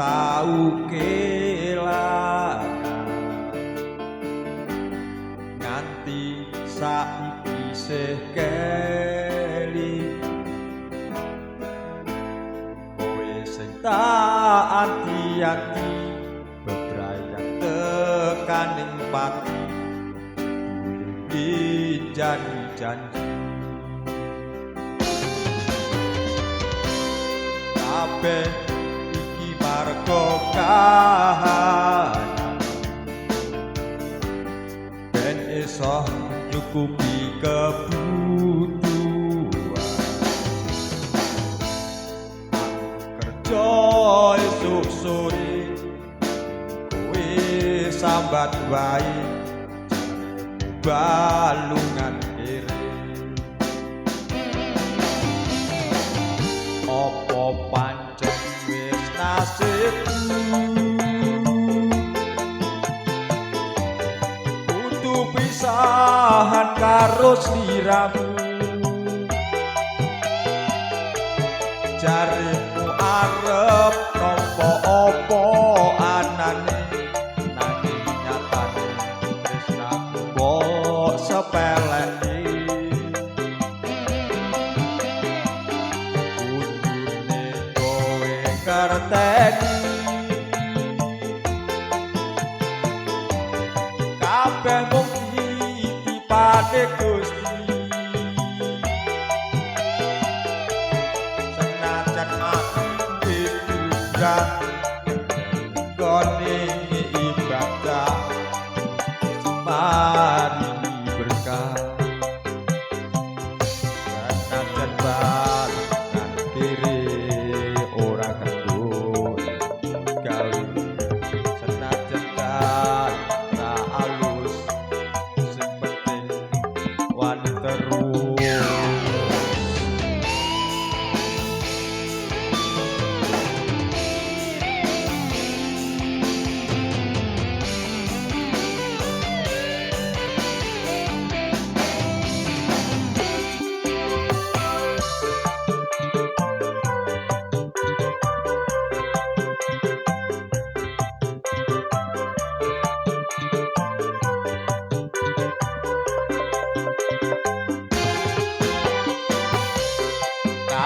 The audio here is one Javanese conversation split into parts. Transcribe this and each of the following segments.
tau kelangan nganti saiki sih keli. Kowe sing tak ati-ati bebrayang tekaning pati. Janji-janji kabeh iki marga kahanan. Ben iso nyukupi kebutuhan. Kerja esuk sore kowe sambat wae balungan karo sliramu. Jarimu arep nopo opo anane nanging nyatane tresnaku mbok sepeleki ditipane Gusti senajan aku diduga guitarrón.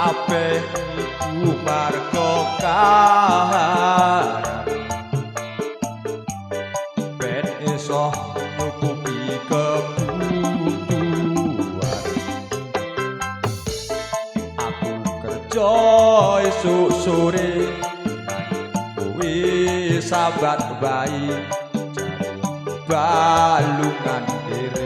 Kabeh iku marga ben iso nyukupi kebutuhan. Aku kerja esuk sore kowe sabat bayi balungan kiri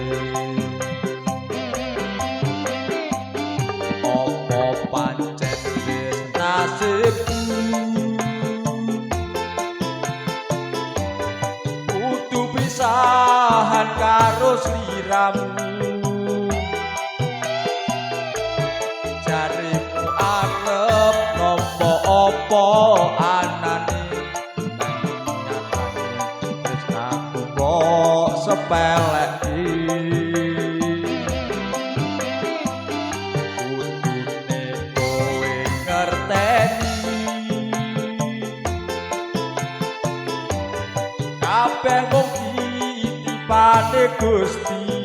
jarimu arep nopo opo anane? Tresnaku kok ngerteni. Kabeh mung ditipane Gusti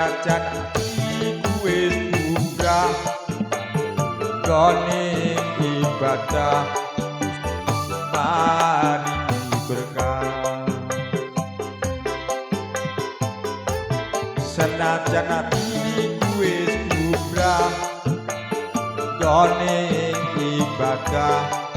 senajan iku wis lumrah gone ibadah. Mari berkah. Senajan atiku wis lumrah gone ibadah